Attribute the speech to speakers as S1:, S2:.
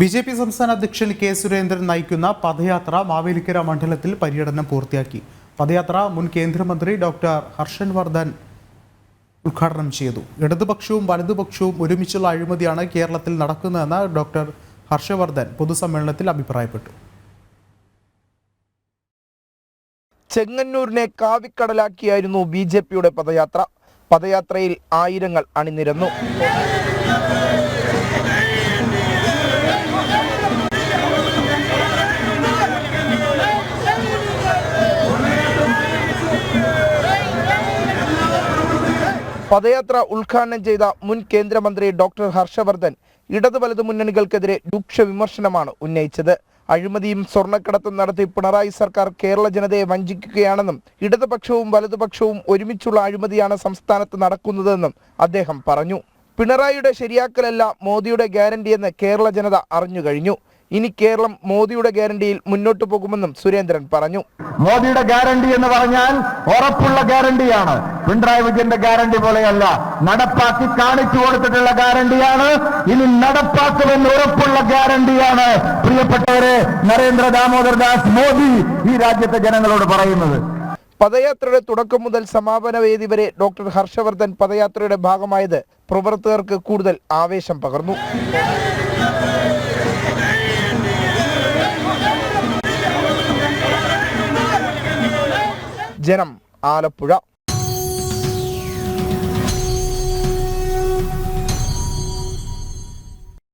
S1: B J P സംസ്ഥാന അധ്യക്ഷൻ K Surendran നയിക്കുന്ന പദയാത്ര മാവേലിക്കര മണ്ഡലത്തിൽ പര്യടനം പൂർത്തിയാക്കി. പദയാത്ര മുൻ കേന്ദ്രമന്ത്രി ഡോക്ടർ ഹർഷൻ വർദ്ധൻ ഉദ്ഘാടനം ചെയ്തു. ഇടതുപക്ഷവും വലതുപക്ഷവും ഒരുമിച്ചുള്ള അഴിമതിയാണ് കേരളത്തിൽ നടക്കുന്നതെന്ന് ഡോക്ടർ ഹർഷവർദ്ധൻ പൊതുസമ്മേളനത്തിൽ അഭിപ്രായപ്പെട്ടു.
S2: ചെങ്ങന്നൂരിനെ കാവിക്കടലാക്കിയായിരുന്നു ബി ജെ പിയുടെ പദയാത്ര. പദയാത്രയിൽ ആയിരങ്ങൾ അണിനിരന്നു. പദയാത്ര ഉദ്ഘാടനം ചെയ്ത മുൻ കേന്ദ്രമന്ത്രി ഡോക്ടർ ഹർഷവർദ്ധൻ ഇടതു വലതു മുന്നണികൾക്കെതിരെ രൂക്ഷ വിമർശനമാണ് ഉന്നയിച്ചത്. അഴിമതിയും സ്വർണക്കടത്തും നടത്തി പിണറായി സർക്കാർ കേരള ജനതയെ വഞ്ചിക്കുകയാണെന്നും ഇടതുപക്ഷവും വലതുപക്ഷവും ഒരുമിച്ചുള്ള അഴിമതിയാണ് സംസ്ഥാനത്ത് നടക്കുന്നതെന്നും അദ്ദേഹം പറഞ്ഞു. പിണറായിയുടെ ശരിയാക്കലല്ല മോദിയുടെ ഗ്യാരണ്ടിയെന്ന് കേരള ജനത അറിഞ്ഞു കഴിഞ്ഞു. ഇനി കേരളം മോദിയുടെ ഗ്യാരണ്ടിയിൽ മുന്നോട്ട് പോകുമെന്നും സുരേന്ദ്രൻ പറഞ്ഞു.
S3: മോദിയുടെ ഗ്യാരണ്ടി എന്ന് പറഞ്ഞാൽ ഉറപ്പുള്ള ഗ്യാരണ്ടിയാണ്. പിണറായി വിജയന്റെ ഗ്യാരണ്ടി പോലെയല്ല. നടപ്പാക്കി കാണിച്ചു കൊടുത്തിട്ടുള്ള ഗ്യാരണ്ടിയാണ്. ഇനി നടപ്പാക്കുമെന്ന് ഉറപ്പുള്ള ഗ്യാരണ്ടിയാണ്. പ്രിയപ്പെട്ടവരെ നരേന്ദ്ര ദാമോദർ ദാസ് മോദി ഈ രാജ്യത്തെ ജനങ്ങളോട് പറയുന്നത്.
S2: പദയാത്രയുടെ തുടക്കം മുതൽ സമാപന വേദി വരെ ഡോക്ടർ ഹർഷവർദ്ധൻ പദയാത്രയുടെ ഭാഗമായത് പ്രവർത്തകർക്ക് കൂടുതൽ ആവേശം പകർന്നു. ജനം ആലപ്പുഴ